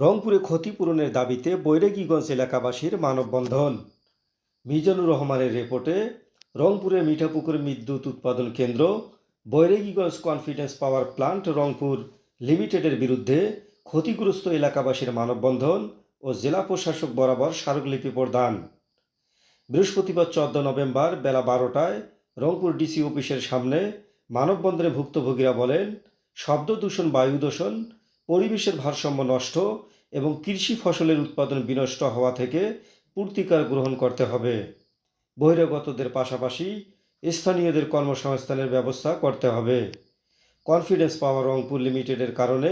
রংপুরে ক্ষতিপূরণের দাবিতে বৈরাগীগঞ্জ এলাকাবাসীর মানববন্ধন। মিজানুর রহমানের রিপোর্টে রংপুরের মিঠাপুকুর বিদ্যুৎ উৎপাদন কেন্দ্র, Bairagiganj confidence power plant Rangpur লিমিটেডের বিরুদ্ধে ক্ষতিগ্রস্ত এলাকাবাসীর মানববন্ধন ও জেলা প্রশাসক বরাবর স্মারকলিপি প্রদান। বৃহস্পতিবার চোদ্দ নভেম্বর বেলা বারোটায় রংপুর ডিসি অফিসের সামনে মানববন্ধনে ভুক্তভোগীরা বলেন, শব্দ দূষণ, বায়ু দূষণ পরিবেশের ভারসাম্য নষ্ট এবং কৃষি ফসলের উৎপাদন বিনষ্ট হওয়া থেকে পূর্তিকার গ্রহণ করতে হবে। বহিরাগতদের পাশাপাশি স্থানীয়দের কর্মসংস্থানের ব্যবস্থা করতে হবে। কনফিডেন্স পাওয়ার রংপুর লিমিটেডের কারণে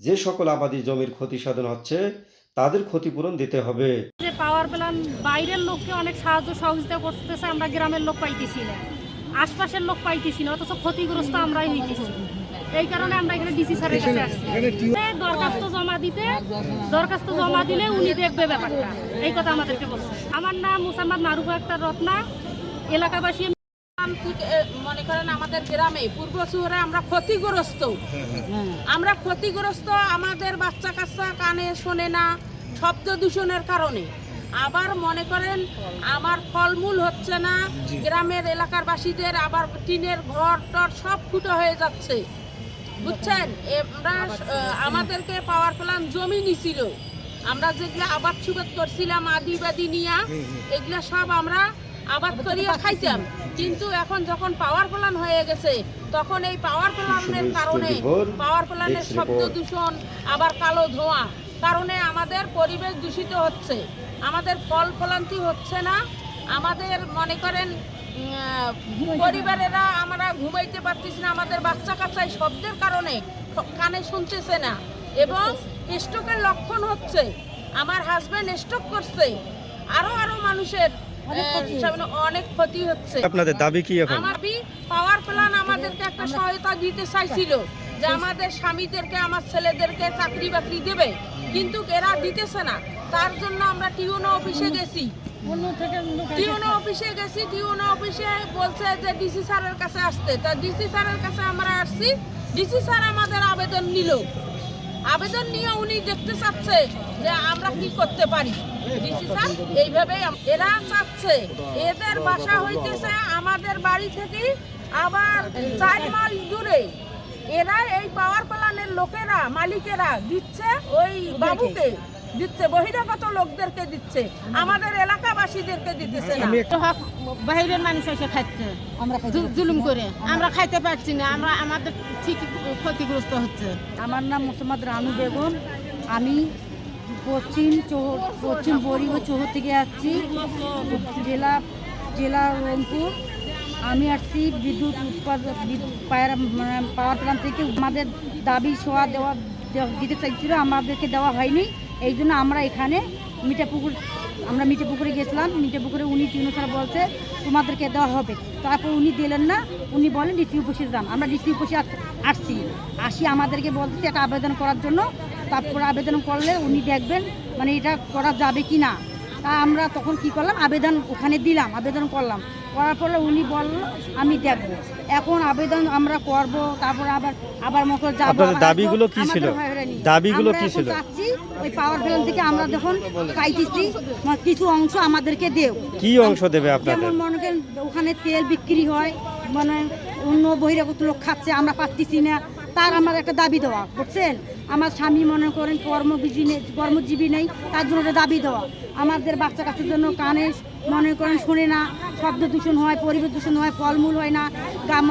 যে সকল আবাদি জমির ক্ষতি সাধন হচ্ছে, তাদের ক্ষতিপূরণ দিতে হবে। যে পাওয়ার প্ল্যান্ট বাইরের লোককে অনেক সাহায্য সহযোগিতা করতেছে, আমরা গ্রামের লোক পাইতেছি না। আশপাশের লোক পাইতেছি না, অথচ ক্ষতিগ্রস্ত আমরাই হইতেছি। এই কারণে আমরা এখানে ডিসি স্যারের কাছে আসছি। দরখাস্ত জমা দিতে দরখাস্ত জমা দিলে উনি দেখবে ব্যাপারটা। এই কথা আমাদেরকে বলছে। আমার নাম মুসাম্মদ মারুফ আক্তার রত্না। এলাকাবাসী মনে করেন আমাদের গ্রামে পূর্ব শহরে আমরা ক্ষতিগ্রস্ত। আমরা ক্ষতিগ্রস্ত আমাদের বাচ্চা কাচ্চা কানে শোনে না শব্দ দূষণের কারণে। আবার মনে করেন আমার ফলমূল হচ্ছে না গ্রামের এলাকার বাসীদের আবার টিনের ঘর টর সব ফুটো হয়ে যাচ্ছে। বুঝছেন? আমরা আমাদেরকে পাওয়ার প্ল্যান্ট জমি নিছিল। আমরা যেগুলো আবাদ সুবাদ করছিলাম আদিবাদী নিয়া এগুলো সব আমরা আবাদ করিয়া খাইতাম। কিন্তু এখন যখন পাওয়ার প্ল্যান্ট হয়ে গেছে তখন এই পাওয়ার প্ল্যান্টের কারণে পাওয়ার প্ল্যান্টের শব্দ দূষণ আবার কালো ধোঁয়া কারণে আমাদের পরিবেশ দূষিত হচ্ছে। আমাদের ফল ফলান্তি হচ্ছে না। আমাদের মনে করেন পরিবারেরা আমরা ঘুমাইতে পারতেছি না আমাদের বাচ্চা কাচ্চাই শব্দের কারণে কানে শুনতেছে না। এবং স্ট্রোকের লক্ষণ হচ্ছে আমার হাজবেন্ড স্ট্রোক করছে আরও আরও মানুষের অনেক ক্ষতি হচ্ছে। আপনাদের দাবি কি এখন? আমার পাওয়ার প্ল্যান আমাদেরকে একটা সহায়তা দিতে চাইছিল যে আমাদের স্বামীদেরকে আমার ছেলেদেরকে চাকরি বাকরি দেবে কিন্তু এরা দিতেছে না। তার জন্য আমরা টিউনো অফিসে গেছি। টিউনো অফিসে গেছি টিউনো অফিসে বলছে যে ডিসি স্যারের কাছে আসতে। তা ডিসি স্যারের কাছে আমরা আসছি। ডিসি স্যার আমাদের আবেদন নিল। আবেদন নিয়ে উনি দেখতে চাচ্ছে যে আমরা কি করতে পারি। ডিসি স্যার, এইভাবে এরা চাচ্ছে। এদের বাসা হইতেছে আমাদের বাড়ি থেকে আবার চার মাইল দূরে। এরা এই পাওয়ার প্ল্যানের লোকেরা, মালিকেরা দিচ্ছে ওই বাবুকে। দিচ্ছে বহিরাগত লোকদেরকে দিচ্ছে আমাদের এলাকাবাসীদেরকে দিতেছে না। হক বাইরের মানুষ এসে খাচ্ছে। জুলুম করে। আমরা খাইতে পারছি না আমরা আমাদের ঠিক ক্ষতিগ্রস্ত হচ্ছে। আমার নাম মোসাম্মদ রানু বেগম। আমি পশ্চিম চৌহ পশ্চিম বরিগ চৌহর থেকে আসছি। জেলা জেলা রংপুর। আমি আসছি বিদ্যুৎ উৎপাদন পাওয়ার প্ল্যান্ট থেকে। আমাদের দাবি সোয়া দেওয়া দিতে চাইছিল আমাদেরকে দেওয়া হয়নি। এই জন্য আমরা এখানে মিঠাপুকুর, আমরা মিঠাপুকুরে গেছিলাম। মিঠাপুকুরে উনি টিউনো স্যার বলছে, তোমাদেরকে দেওয়া হবে। তারপর উনি দিলেন না। উনি বলেন ডিসি অফিসে যান আমরা ডিসি আস- আসছি। আসি আমাদেরকে বলতেছে একটা আবেদন করার জন্য। তারপর আবেদন করলে উনি দেখবেন মানে এটা করা যাবে কি না তা আমরা তখন কি করলাম? আবেদন ওখানে দিলাম, আবেদন করলাম। করার পরে উনি বলল আমি দেখব এখন আবেদন আমরা করব তারপর আবার আবার মতো যাব দাবিগুলো। কি ছিল? দাবিগুলো কি ছিল? চাচ্ছি ওই পাওয়ার প্ল্যান্ট থেকে আমরা যখন পাইতেছি কিছু অংশ আমাদেরকে দেও। কি অংশ দেবে আপনাদের? যেমন মনে করেন ওখানে তেল বিক্রি হয় মানে অন্য বহিরাগত লোক খাচ্ছে আমরা পাচ্ছি না। তার আমার একটা দাবি দেওয়া বুঝছেন? আমার স্বামী মনে করেন কর্মজীবী নেই কর্মজীবী নেই তার জন্য একটা দাবি দেওয়া। আমাদের বাচ্চা কাচ্চার জন্য কানে মনে করেন শোনে না শব্দ দূষণ হয় পরিবেশ দূষণ হয় ফলমূল হয় না গাম